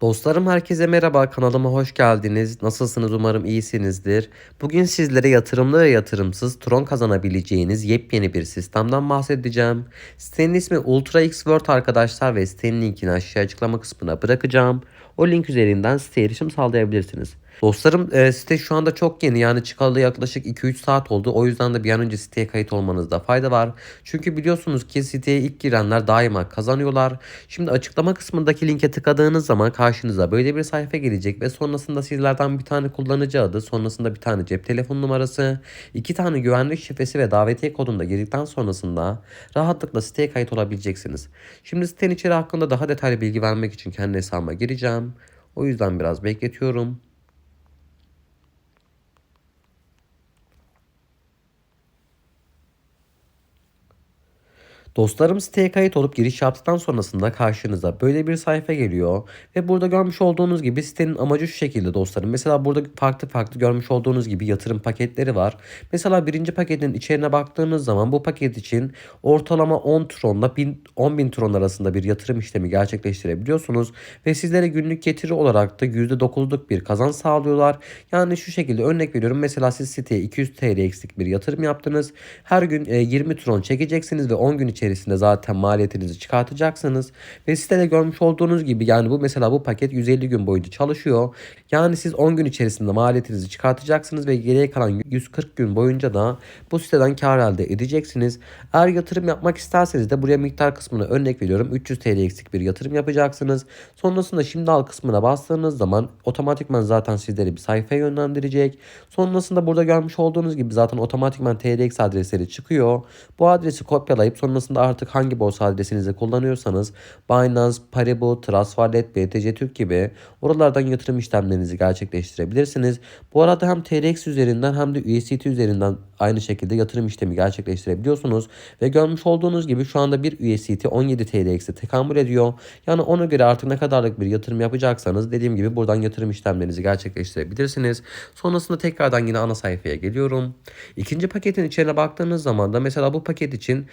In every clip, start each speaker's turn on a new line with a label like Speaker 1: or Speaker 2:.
Speaker 1: Dostlarım herkese merhaba kanalıma hoş geldiniz. Nasılsınız umarım iyisinizdir. Bugün sizlere yatırımlı ve yatırımsız Tron kazanabileceğiniz yepyeni bir sistemden bahsedeceğim. Sitenin ismi Ultra X World arkadaşlar ve sitenin linkini aşağı açıklama kısmına bırakacağım. O link üzerinden siteye erişim sağlayabilirsiniz. Dostlarım e, site şu anda çok yeni yani çıkalı yaklaşık 2-3 saat oldu. O yüzden de bir an önce siteye kayıt olmanızda fayda var. Çünkü biliyorsunuz ki siteye ilk girenler daima kazanıyorlar. Şimdi açıklama kısmındaki linke tıkladığınız zaman karşınıza böyle bir sayfa gelecek ve sonrasında sizlerden bir tane kullanıcı adı, sonrasında bir tane cep telefon numarası, iki tane güvenlik şifresi ve davetiye kodunu da girdikten sonrasında rahatlıkla siteye kayıt olabileceksiniz. Şimdi sitenin içeri hakkında daha detaylı bilgi vermek için kendi hesabıma gireceğim. O yüzden biraz bekletiyorum. Dostlarım siteye kayıt olup giriş yaptıktan sonrasında karşınıza böyle bir sayfa geliyor. Ve burada görmüş olduğunuz gibi sitenin amacı şu şekilde dostlarım. Mesela burada farklı farklı görmüş olduğunuz gibi yatırım paketleri var. Mesela birinci paketin içerine baktığınız zaman bu paket için ortalama 10 tronla 10 bin tron arasında bir yatırım işlemi gerçekleştirebiliyorsunuz. Ve sizlere günlük getiri olarak da %9'luk bir kazanç sağlıyorlar. Yani şu şekilde örnek veriyorum. Mesela siz siteye 200 TL eksik bir yatırım yaptınız. Her gün 20 tron çekeceksiniz ve 10 gün içerisinde içerisinde zaten maliyetinizi çıkartacaksınız. Ve sitede görmüş olduğunuz gibi yani bu mesela bu paket 150 gün boyunca çalışıyor. Yani siz 10 gün içerisinde maliyetinizi çıkartacaksınız ve geriye kalan 140 gün boyunca da bu siteden kar elde edeceksiniz. Eğer yatırım yapmak isterseniz de buraya miktar kısmına örnek veriyorum. 300 TL eksik bir yatırım yapacaksınız. Sonrasında şimdi al kısmına bastığınız zaman otomatikman zaten sizleri bir sayfaya yönlendirecek. Sonrasında burada görmüş olduğunuz gibi zaten otomatikman TRX adresleri çıkıyor. Bu adresi kopyalayıp sonrasında sonrasında artık hangi borsa adresinizi kullanıyorsanız Binance, Paribu, Trustwallet, BTC Türk gibi oralardan yatırım işlemlerinizi gerçekleştirebilirsiniz. Bu arada hem TRX üzerinden hem de USDT üzerinden aynı şekilde yatırım işlemi gerçekleştirebiliyorsunuz. Ve görmüş olduğunuz gibi şu anda bir USDT 17 TRX'e tekamül ediyor. Yani ona göre artık ne kadarlık bir yatırım yapacaksanız dediğim gibi buradan yatırım işlemlerinizi gerçekleştirebilirsiniz. Sonrasında tekrardan yine ana sayfaya geliyorum. İkinci paketin içine baktığınız zaman da mesela bu paket için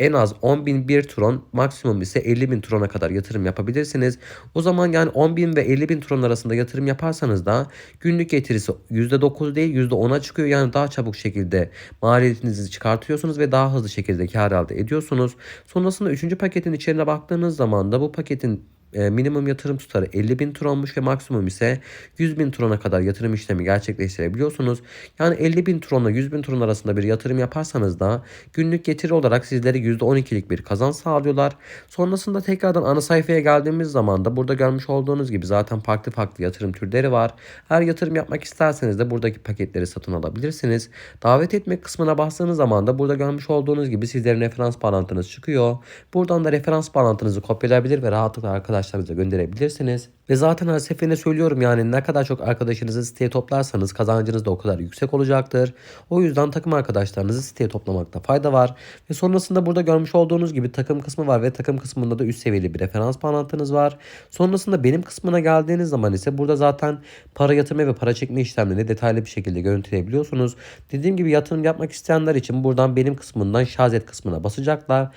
Speaker 1: en az 10.001 tron maksimum ise 50.000 trona kadar yatırım yapabilirsiniz. O zaman yani 10.000 ve 50.000 tron arasında yatırım yaparsanız da günlük getirisi %9 değil %10'a çıkıyor. Yani daha çabuk şekilde maliyetinizi çıkartıyorsunuz ve daha hızlı şekilde kar elde ediyorsunuz. Sonrasında 3. paketin içine baktığınız zaman da bu paketin e, minimum yatırım tutarı 50 bin tronmuş ve maksimum ise 100 bin trona kadar yatırım işlemi gerçekleştirebiliyorsunuz. Yani 50 bin tronla 100 bin tron arasında bir yatırım yaparsanız da günlük getiri olarak sizlere %12'lik bir kazanç sağlıyorlar. Sonrasında tekrardan ana sayfaya geldiğimiz zaman da burada görmüş olduğunuz gibi zaten farklı farklı yatırım türleri var. Her yatırım yapmak isterseniz de buradaki paketleri satın alabilirsiniz. Davet etmek kısmına bastığınız zaman da burada görmüş olduğunuz gibi sizlerin referans bağlantınız çıkıyor. Buradan da referans bağlantınızı kopyalayabilir ve rahatlıkla arkadaşlar arkadaşlarınıza gönderebilirsiniz. Ve zaten her seferinde söylüyorum yani ne kadar çok arkadaşınızı siteye toplarsanız kazancınız da o kadar yüksek olacaktır. O yüzden takım arkadaşlarınızı siteye toplamakta fayda var. Ve sonrasında burada görmüş olduğunuz gibi takım kısmı var ve takım kısmında da üst seviyeli bir referans bağlantınız var. Sonrasında benim kısmına geldiğiniz zaman ise burada zaten para yatırma ve para çekme işlemlerini detaylı bir şekilde görüntüleyebiliyorsunuz. Dediğim gibi yatırım yapmak isteyenler için buradan benim kısmından şazet kısmına basacaklar.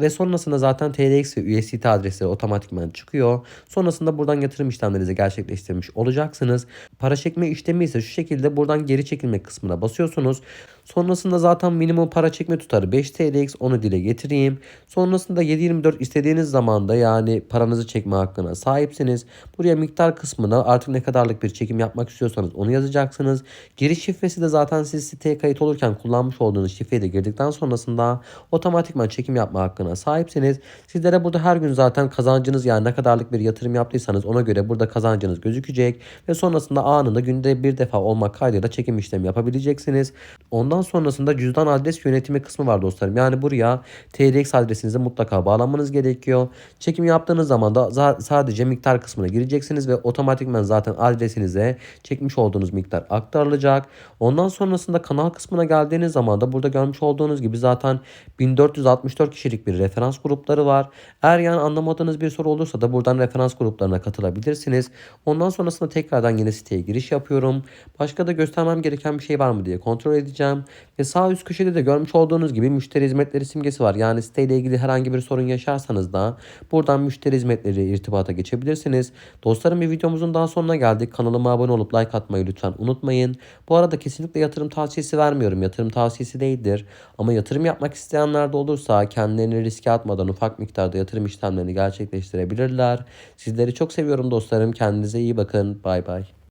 Speaker 1: Ve sonrasında zaten TRX ve USDT adresleri otomatikman çıkıyor. Sonrasında buradan yatırım işlemlerinizi gerçekleştirmiş olacaksınız. Para çekme işlemi ise şu şekilde buradan geri çekilme kısmına basıyorsunuz. Sonrasında zaten minimum para çekme tutarı 5 TLX onu dile getireyim. Sonrasında 7.24 istediğiniz zamanda yani paranızı çekme hakkına sahipsiniz. Buraya miktar kısmına artık ne kadarlık bir çekim yapmak istiyorsanız onu yazacaksınız. Giriş şifresi de zaten siz siteye kayıt olurken kullanmış olduğunuz şifreyi de girdikten sonrasında otomatikman çekim yapma hakkına sahipsiniz. Sizlere burada her gün zaten kazancınız yani ne kadarlık bir yatırım yaptıysanız ona göre burada kazancınız gözükecek ve sonrasında anında günde bir defa olmak kaydıyla çekim işlemi yapabileceksiniz. Ondan sonrasında cüzdan adres yönetimi kısmı var dostlarım. Yani buraya TRX adresinize mutlaka bağlanmanız gerekiyor. Çekim yaptığınız zaman da sadece miktar kısmına gireceksiniz ve otomatikman zaten adresinize çekmiş olduğunuz miktar aktarılacak. Ondan sonrasında kanal kısmına geldiğiniz zaman da burada görmüş olduğunuz gibi zaten 1464 kişilik bir referans grupları var. Eğer yani anlamadığınız bir soru olursa da buradan referans gruplarına katılabilirsiniz katılabilirsiniz. Ondan sonrasında tekrardan yeni siteye giriş yapıyorum. Başka da göstermem gereken bir şey var mı diye kontrol edeceğim. Ve sağ üst köşede de görmüş olduğunuz gibi müşteri hizmetleri simgesi var. Yani siteyle ilgili herhangi bir sorun yaşarsanız da buradan müşteri hizmetleri irtibata geçebilirsiniz. Dostlarım bir videomuzun daha sonuna geldik. Kanalıma abone olup like atmayı lütfen unutmayın. Bu arada kesinlikle yatırım tavsiyesi vermiyorum. Yatırım tavsiyesi değildir. Ama yatırım yapmak isteyenler de olursa kendilerini riske atmadan ufak miktarda yatırım işlemlerini gerçekleştirebilirler. Sizleri çok seviyorum dostlarım. Kendinize iyi bakın. Bay bay.